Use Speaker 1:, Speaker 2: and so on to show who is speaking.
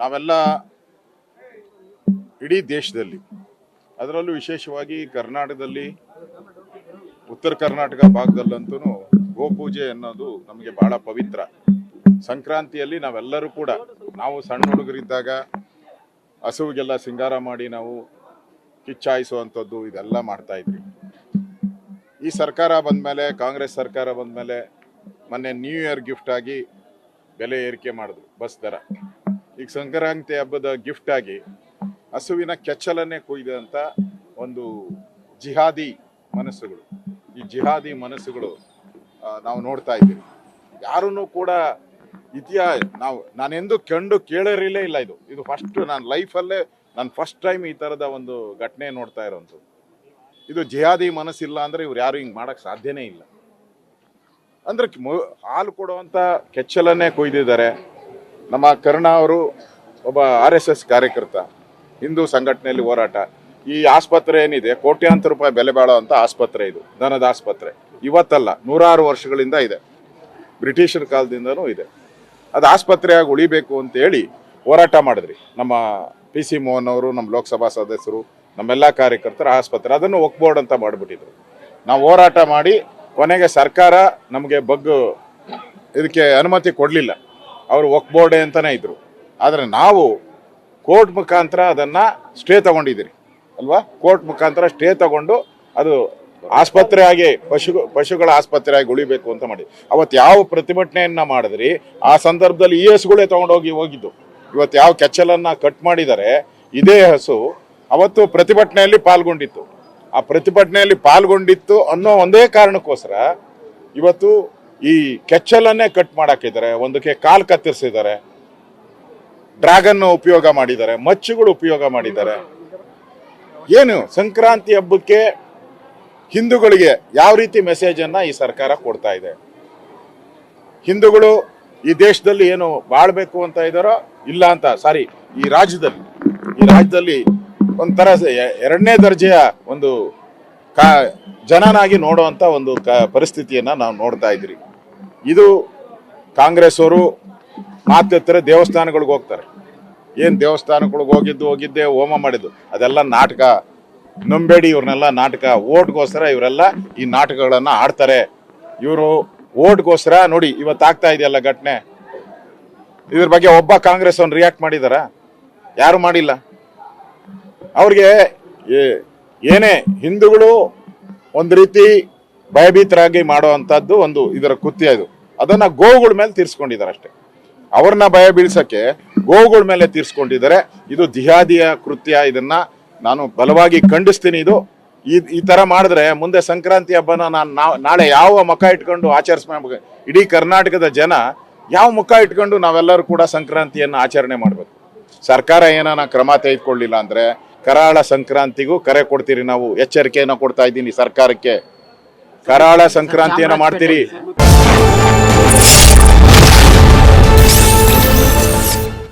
Speaker 1: ನಾವೆಲ್ಲ ಇಡೀ ದೇಶದಲ್ಲಿ, ಅದರಲ್ಲೂ ವಿಶೇಷವಾಗಿ ಕರ್ನಾಟಕದಲ್ಲಿ, ಉತ್ತರ ಕರ್ನಾಟಕ ಭಾಗದಲ್ಲಂತೂ ಗೋಪೂಜೆ ಅನ್ನೋದು ನಮಗೆ ಬಹಳ ಪವಿತ್ರ. ಸಂಕ್ರಾಂತಿಯಲ್ಲಿ ನಾವೆಲ್ಲರೂ ಕೂಡ, ನಾವು ಸಣ್ಣ ಹುಡುಗರಿದ್ದಾಗ ಹಸುವಿಗೆಲ್ಲ ಸಿಂಗಾರ ಮಾಡಿ ನಾವು ಕಿಚ್ಚಾಯಿಸುವಂಥದ್ದು ಇದೆಲ್ಲ ಮಾಡ್ತಾ ಇದ್ವಿ. ಈ ಸರ್ಕಾರ ಬಂದಮೇಲೆ, ಕಾಂಗ್ರೆಸ್ ಸರ್ಕಾರ ಬಂದಮೇಲೆ ಮೊನ್ನೆ ನ್ಯೂ ಇಯರ್ ಗಿಫ್ಟ್ ಆಗಿ ಬೆಲೆ ಏರಿಕೆ ಮಾಡಿದ್ರು, ಬಸ್ ದರ. ಈಗ ಸಂಕ್ರಾಂತಿ ಹಬ್ಬದ ಗಿಫ್ಟ್ ಆಗಿ ಹಸುವಿನ ಕೆಚ್ಚಲನ್ನೇ ಕೊಯ್ದಂತ ಒಂದು ಜಿಹಾದಿ ಮನಸ್ಸುಗಳು. ಈ ಜಿಹಾದಿ ಮನಸ್ಸುಗಳು ನಾವು ನೋಡ್ತಾ ಇದ್ದೀವಿ. ಯಾರೂ ಕೂಡ ಇತಿಹಾಸ ನಾವು, ನಾನೆಂದು ಕಂಡು ಕೇಳಿರಲೇ ಇಲ್ಲ ಇದು. ಇದು ಫಸ್ಟ್ ನಾನು ಲೈಫಲ್ಲೇ ನಾನು ಫಸ್ಟ್ ಟೈಮ್ ಈ ಥರದ ಒಂದು ಘಟನೆ ನೋಡ್ತಾ ಇರೋಂಥದ್ದು. ಇದು ಜಿಹಾದಿ ಮನಸ್ಸಿಲ್ಲ ಅಂದರೆ ಇವ್ರು ಯಾರು ಹಿಂಗೆ ಮಾಡೋಕ್ಕೆ ಸಾಧ್ಯನೇ ಇಲ್ಲ. ಅಂದ್ರೆ ಹಾಲು ಕೊಡುವಂಥ ಕೆಚ್ಚಲನ್ನೇ ಕೊಯ್ದಿದ್ದಾರೆ. ನಮ್ಮ ಕರ್ಣ ಅವರು ಒಬ್ಬ ಆರ್ ಎಸ್ ಎಸ್ ಕಾರ್ಯಕರ್ತ, ಹಿಂದೂ ಸಂಘಟನೆಯಲ್ಲಿ ಹೋರಾಟ. ಈ ಆಸ್ಪತ್ರೆ ಏನಿದೆ, ಕೋಟ್ಯಾಂತರ ರೂಪಾಯಿ ಬೆಲೆ ಬಾಳುವಂಥ ಆಸ್ಪತ್ರೆ ಇದು, ದನದ ಆಸ್ಪತ್ರೆ. ಇವತ್ತಲ್ಲ, ನೂರಾರು ವರ್ಷಗಳಿಂದ ಇದೆ. ಬ್ರಿಟಿಷರ ಕಾಲದಿಂದನೂ ಇದೆ. ಅದು ಆಸ್ಪತ್ರೆಯಾಗಿ ಉಳಿಬೇಕು ಅಂತ ಹೇಳಿ ಹೋರಾಟ ಮಾಡಿದ್ರಿ. ನಮ್ಮ ಪಿ ಸಿ ಮೋಹನ್ ಅವರು, ನಮ್ಮ ಲೋಕಸಭಾ ಸದಸ್ಯರು, ನಮ್ಮೆಲ್ಲ ಕಾರ್ಯಕರ್ತರ ಆಸ್ಪತ್ರೆ, ಅದನ್ನು ಒಕ್ಬೋರ್ಡ್ ಅಂತ ಮಾಡಿಬಿಟ್ಟಿದ್ರು. ನಾವು ಹೋರಾಟ ಮಾಡಿ ಕೊನೆಗೆ ಸರ್ಕಾರ ನಮಗೆ ಬಗ್ಗು, ಇದಕ್ಕೆ ಅನುಮತಿ ಕೊಡಲಿಲ್ಲ. ಅವರು ಒಕ್ಬೋರ್ಡೆ ಅಂತಲೇ ಇದ್ರು. ಆದರೆ ನಾವು ಕೋರ್ಟ್ ಮುಖಾಂತರ ಅದನ್ನು ಸ್ಟೇ ತಗೊಂಡಿದ್ದೀರಿ. ಅಲ್ವಾ? ಕೋರ್ಟ್ ಮುಖಾಂತರ ಸ್ಟೇ ತಗೊಂಡು ಅದು ಆಸ್ಪತ್ರೆ ಆಗಿ ಪಶು ಪಶುಗಳ ಆಸ್ಪತ್ರೆ ಆಗಿ ಉಳಿಬೇಕು ಅಂತ ಮಾಡಿ. ಅವತ್ತು ಯಾವ ಪ್ರತಿಭಟನೆಯನ್ನು ಮಾಡಿದ್ರಿ, ಆ ಸಂದರ್ಭದಲ್ಲಿ ಇ ಎಸ್ಗಳೇ ತೊಗೊಂಡೋಗಿ ಹೋಗಿದ್ದು. ಇವತ್ತು ಯಾವ ಕೆಚ್ಚಲನ್ನು ಕಟ್ ಮಾಡಿದರೆ, ಇದೇ ಹಸು ಅವತ್ತು ಪ್ರತಿಭಟನೆಯಲ್ಲಿ ಪಾಲ್ಗೊಂಡಿತ್ತು. ಆ ಪ್ರತಿಭಟನೆಯಲ್ಲಿ ಪಾಲ್ಗೊಂಡಿತ್ತು ಅನ್ನೋ ಒಂದೇ ಕಾರಣಕ್ಕೋಸ್ಕರ ಇವತ್ತು ಈ ಕೆಚ್ಚಲನ್ನೇ ಕಟ್ ಮಾಡಾಕಿದ್ದಾರೆ, ಒಂದಕ್ಕೆ ಕಾಲ್ ಕತ್ತರಿಸಿದ್ದಾರೆ ಡ್ರ್ಯಾಗನ್ ಉಪಯೋಗ ಮಾಡಿದ್ದಾರೆ, ಮಚ್ಚುಗಳು ಉಪಯೋಗ ಮಾಡಿದ್ದಾರೆ. ಏನು ಸಂಕ್ರಾಂತಿ ಹಬ್ಬಕ್ಕೆ ಹಿಂದೂಗಳಿಗೆ ಯಾವ ರೀತಿ ಮೆಸೇಜ್ ಅನ್ನ ಈ ಸರ್ಕಾರ ಕೊಡ್ತಾ ಇದೆ? ಹಿಂದೂಗಳು ಈ ದೇಶದಲ್ಲಿ ಏನು ಬಾಳ್ಬೇಕು ಅಂತ ಇದಾರೋ ಇಲ್ಲ ಅಂತ, ಸಾರಿ, ಈ ರಾಜ್ಯದಲ್ಲಿ ಈ ರಾಜ್ಯದಲ್ಲಿ ಒಂಥರ ಎರಡನೇ ದರ್ಜೆಯ ಒಂದು ಕಾ ಜನನಾಗಿ ನೋಡುವಂಥ ಒಂದು ಕ ಪರಿಸ್ಥಿತಿಯನ್ನು ನಾವು ನೋಡ್ತಾ ಇದ್ರಿ. ಇದು ಕಾಂಗ್ರೆಸ್ ಅವರು ಮಾತೆತ್ತರೆ ದೇವಸ್ಥಾನಗಳಿಗೆ ಹೋಗ್ತಾರೆ. ಏನು ದೇವಸ್ಥಾನಗಳಿಗೆ ಹೋಗಿದ್ದು, ಹೋಗಿದ್ದೆ, ಹೋಮ ಮಾಡಿದ್ದು, ಅದೆಲ್ಲ ನಾಟಕ. ನಂಬೇಡಿ ಇವ್ರನ್ನೆಲ್ಲ ನಾಟಕ. ಓಟ್ಗೋಸ್ಕರ ಇವರೆಲ್ಲ ಈ ನಾಟಕಗಳನ್ನು ಆಡ್ತಾರೆ. ಇವರು ಓಟ್ಗೋಸ್ಕರ ನೋಡಿ, ಇವತ್ತು ಆಗ್ತಾ ಇದೆಯಲ್ಲ ಘಟನೆ? ಇದ್ರ ಬಗ್ಗೆ ಒಬ್ಬ ಕಾಂಗ್ರೆಸ್ ಅವ್ನು ರಿಯಾಕ್ಟ್ ಮಾಡಿದಾರ? ಯಾರು ಮಾಡಿಲ್ಲ? ಅವ್ರಿಗೆ ಏನೇ ಹಿಂದೂಗಳು ಒಂದು ರೀತಿ ಭಯಭೀತರಾಗಿ ಮಾಡುವಂಥದ್ದು ಒಂದು ಇದರ ಕೃತ್ಯ ಇದು. ಅದನ್ನ ಗೋವುಗಳ ಮೇಲೆ ತೀರ್ಸ್ಕೊಂಡಿದ್ದಾರೆ ಅಷ್ಟೇ. ಅವ್ರನ್ನ ಭಯ ಬೀಳ್ಸಕ್ಕೆ ಗೋವುಗಳ ಮೇಲೆ ತೀರ್ಸ್ಕೊಂಡಿದ್ದಾರೆ. ಇದು ದಿಹಾದಿಯ ಕೃತ್ಯ, ಇದನ್ನ ನಾನು ಬಲವಾಗಿ ಖಂಡಿಸ್ತೀನಿ ಇದು. ಈ ತರ ಮಾಡಿದ್ರೆ ಮುಂದೆ ಸಂಕ್ರಾಂತಿ ಹಬ್ಬನ ನಾನು ನಾಳೆ ಯಾವ ಮುಖ ಇಟ್ಕೊಂಡು ಆಚರಿಸ್ಬೇಕು ಇಡೀ ಕರ್ನಾಟಕದ ಜನ ಯಾವ ಮುಖ ಇಟ್ಕೊಂಡು ನಾವೆಲ್ಲರೂ ಕೂಡ ಸಂಕ್ರಾಂತಿಯನ್ನ ಆಚರಣೆ ಮಾಡಬೇಕು. ಸರ್ಕಾರ ಏನಾನ ಕ್ರಮ ತೆಗೆದುಕೊಳ್ಳಿಲ್ಲ ಅಂದ್ರೆ ಕರಾಳ ಸಂಕ್ರಾಂತಿಗೂ ಕರೆ ಕೊಡ್ತೀರಿ ನಾವು ಎಚ್ಚರಿಕೆಯನ್ನು ಕೊಡ್ತಾ ಇದ್ದೀನಿ ಸರ್ಕಾರಕ್ಕೆ. ಕರಾಳ ಸಂಕ್ರಾಂತಿಯನ್ನ ಮಾಡ್ತೀರಿ.